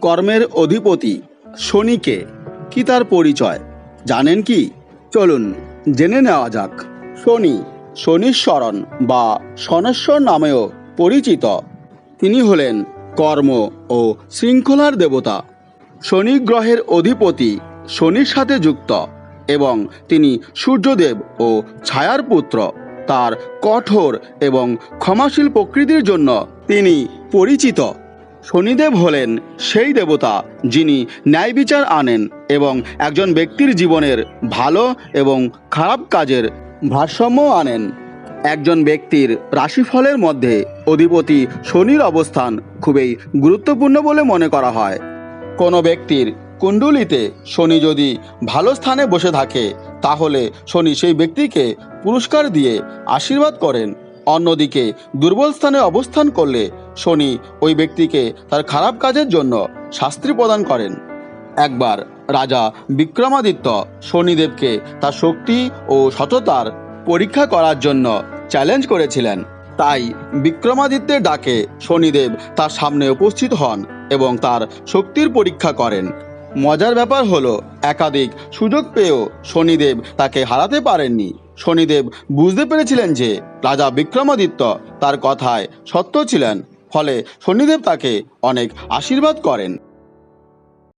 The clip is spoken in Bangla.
কর্মের অধিপতি শনিকে কি তার পরিচয়? জানেন কি? চলুন জেনে নেওয়া যাক। শনি শনিশ্বরণ বা শনেশ্বর নামেও পরিচিত। তিনি হলেন কর্ম ও শৃঙ্খলার দেবতা। শনি গ্রহের অধিপতি শনির সাথে যুক্ত এবং তিনি সূর্যদেব ও ছায়ার পুত্র। তার কঠোর এবং ক্ষমাশীল প্রকৃতির জন্য তিনি পরিচিত। শনিদেব হলেন সেই দেবতা যিনি ন্যায় বিচার আনেন এবং একজন ব্যক্তির জীবনের ভালো এবং খারাপ কাজের ভারসাম্য আনেন। একজন ব্যক্তির রাশিফলের মধ্যে অধিপতি শনির অবস্থান খুবই গুরুত্বপূর্ণ বলে মনে করা হয়। কোনো ব্যক্তির কুণ্ডলিতে শনি যদি ভালো স্থানে বসে থাকে, তাহলে শনি সেই ব্যক্তিকে পুরস্কার দিয়ে আশীর্বাদ করেন। অন্যদিকে দুর্বল স্থানে অবস্থান করলে শনি ওই ব্যক্তিকে তার খারাপ কাজের জন্য শাস্তি প্রদান করেন। একবার রাজা বিক্রমাদিত্য শনিদেবকে তার শক্তি ও সততার পরীক্ষা করার জন্য চ্যালেঞ্জ করেছিলেন। তাই বিক্রমাদিত্যের ডাকে শনিদেব তার সামনে উপস্থিত হন এবং তার শক্তির পরীক্ষা করেন। মজার ব্যাপার হলো, একাধিক সুযোগ পেয়েও শনিদেব তাকে হারাতে পারেননি। শনিদেব বুঝতে পেরেছিলেন যে রাজা বিক্রমাদিত্য তার কথায় সত্য ছিলেন, ফলে শনিদেব তাকে অনেক আশীর্বাদ করেন।